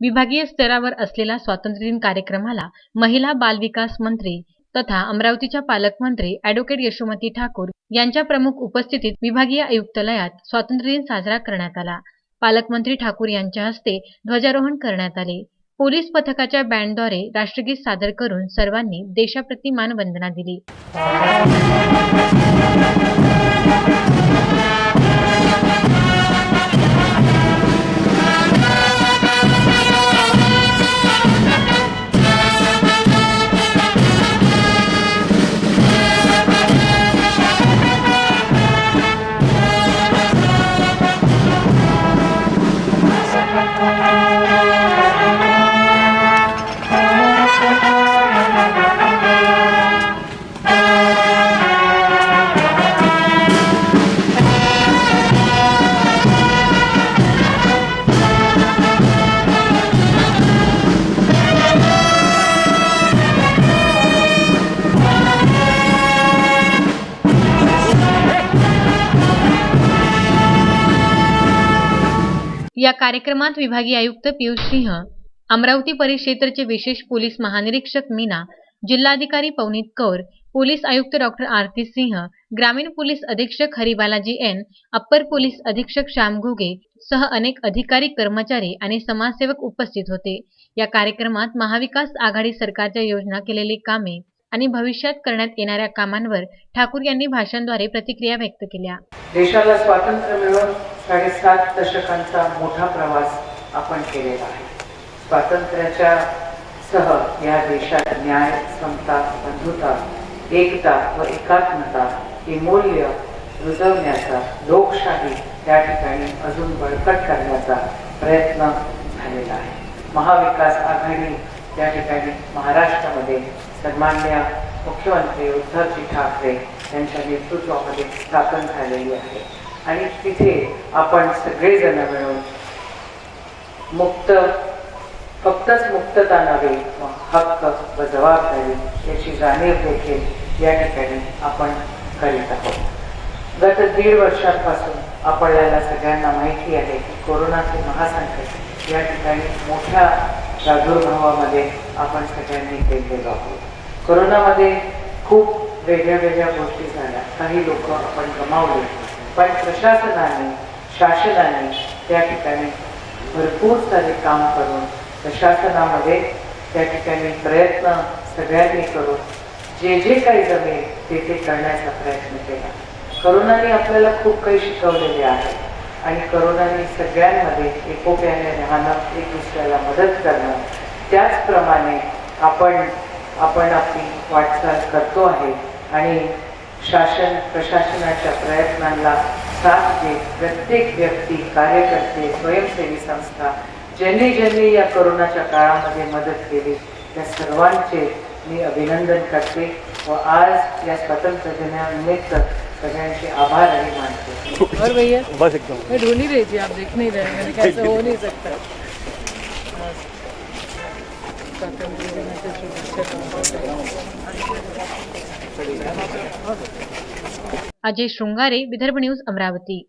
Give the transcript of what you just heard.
विभागीय स्तरावर असलेला स्वातंत्र्यदिन कार्यक्रमाला महिला बालविकास मंत्री तथा अमरावतीच्या पालकमंत्री अॅडव्होकेट यशोमती ठाकूर यांच्या प्रमुख उपस्थितीत विभागीय आयुक्तालयात स्वातंत्र्यदिन साजरा करण्यात आला. पालकमंत्री ठाकूर यांच्या हस्ते ध्वजारोहण करण्यात आले. पोलीस पथकाच्या बँडद्वारे राष्ट्रगीत सादर करून सर्वांनी देशाप्रती मानवंदना दिली. या कार्यक्रमात विभागीय आयुक्त पियुष सिंह अमरावती परिक्षेत्रचे विशेष पोलीस महानिरीक्षक मीना जिल्हाधिकारी पवनीत कौर पोलीस आयुक्त डॉक्टर आरती सिंह ग्रामीण पोलीस अधीक्षक हरिबालाजी एन अप्पर पोलीस अधीक्षक श्याम घुगे सह अनेक अधिकारी कर्मचारी आणि समाजसेवक उपस्थित होते. या कार्यक्रमात महाविकास आघाडी सरकारच्या योजना केलेली कामे आणि भविष्यात करण्यात येणाऱ्या कामांवर ठाकूर यांनी भाषणाद्वारे प्रतिक्रिया व्यक्त केल्या. देशाला स्वातंत्र्य साडेसात दशकांचा मोठा प्रवास आपण केलेला आहे. स्वातंत्र्याच्या सह या देशात न्याय समता बंधुता एकता व एकात्मता ही मूल्य रुजवण्याचा लोकशाही त्या ठिकाणी अजून बळकट करण्याचा प्रयत्न झालेला आहे. महाविकास आघाडी त्या ठिकाणी महाराष्ट्रामध्ये सन्मान्य मुख्यमंत्री उद्धवजी ठाकरे यांच्या नेतृत्वामध्ये स्थापन झालेली आहे. आणि तिथे आपण सगळेजण मिळून मुक्त फक्तच मुक्तता नव्हे हक्क व जबाबदारी याची जाणीव देखील या ठिकाणी आपण करीत आहोत. गत दीड वर्षांपासून आपल्याला सगळ्यांना माहिती आहे की कोरोनाचे महासंकट या ठिकाणी मोठ्या प्रादुर्भावामध्ये आपण सगळ्यांनी गेलेलो आहोत. कोरोनामध्ये खूप वेगळ्या वेगळ्या गोष्टी झाल्या. काही लोक आपण गमावले. पण प्रशासनाने शासनाने त्या ठिकाणी भरपूर सारे काम करून प्रशासनामध्ये त्या ठिकाणी प्रयत्न सगळ्यांनी करून जे जे काही जमेल ते ते करण्याचा प्रयत्न केला. करोनाने आपल्याला खूप काही शिकवलेले आहे आणि करोनाने सगळ्यांमध्ये एकोप्याने राहणं एक दुसऱ्याला मदत करणं त्याचप्रमाणे आपण आपण आपली वाटचाल करतो आहे आणि शासन प्रशासनाच्या प्रयत्नांना साथ देत प्रत्येक व्यक्ती कार्यकर्ते स्वयंसेवी संस्था ज्यांनी ज्यांनी या कोरोनाच्या काळामध्ये मदत केली त्या सर्वांचे मी अभिनंदन करते व आज या स्वातंत्र्य दिनानिमित्त सगळ्यांचे आभार आणि मानते. और भैया? बस एकदम. मैं ढूंढ ही रही थी आप देख नहीं रहे मैंने कहा ऐसा हो नहीं सकता। આજે શૃંગારે વિદર્ભ ન્યૂઝ અમરાવતી